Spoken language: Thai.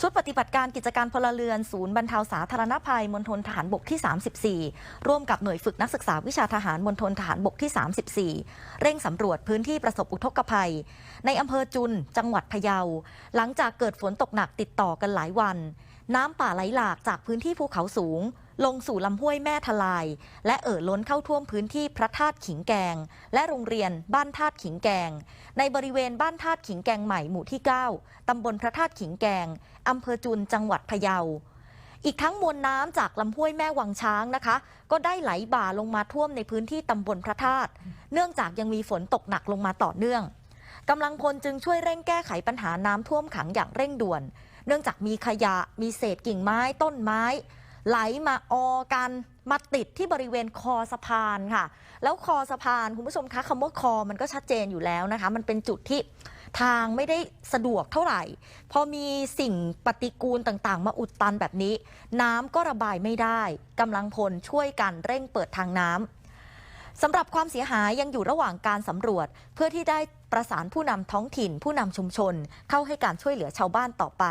ชุดปฏิบัติการกิจการพลเรือนศูนย์บรรเทาสาธารณภัยมณฑลทหารบกที่ 34 ร่วมกับหน่วยฝึกนักศึกษาวิชาทหารมณฑลทหารบกที่ 34 เร่งสำรวจพื้นที่ประสบอุทกภัย ในอำเภอจุนจังหวัดพะเยา หลังจากเกิดฝนตกหนักติดต่อกันหลายวัน น้ำป่าไหลหลากจากพื้นที่ภูเขาสูง ลงสู่ลำห้วยแม่ทลาย และเอ่อล้นเข้าท่วมพื้นที่พระธาตุขิงแกง และโรงเรียนบ้านธาตุขิงแกง ในบริเวณบ้านธาตุขิงแกงใหม่หมู่ที่ 9 ตำบลพระธาตุขิงแกงอำเภอจุนจังหวัดพะเยาอีกทั้งมวลน้ำจากลำห้วยแม่วังช้างนะคะ ก็ได้ไหลบ่าลงมาท่วมในพื้นที่ตำบลพระธาตุเนื่องจากยังมีฝนตกหนักลงมาต่อเนื่อง กำลังพลจึงช่วยเร่งแก้ไขปัญหาน้ำท่วมขังอย่างเร่งด่วน เนื่องจากมีขยะมีเศษกิ่งไม้ต้นไม้ ไหลมาออกันมาติดที่บริเวณคอสะพานค่ะ แล้วคอสะพานคุณผู้ชมคะคำว่าคอมันก็ชัดเจนอยู่แล้วนะคะ มันเป็นจุดที่ทางไม่ได้สะดวกเท่าไหร่ พอมีสิ่งปฏิกูลต่างๆ มาอุดตันแบบนี้ น้ำก็ระบายไม่ได้กำลังพลช่วยกันเร่งเปิดทางน้ำ สำหรับความเสียหายยังอยู่ระหว่างการสำรวจ เพื่อที่ได้ประสานผู้นำท้องถิ่น ผู้นำชุมชน เข้าให้การช่วยเหลือชาวบ้านต่อไป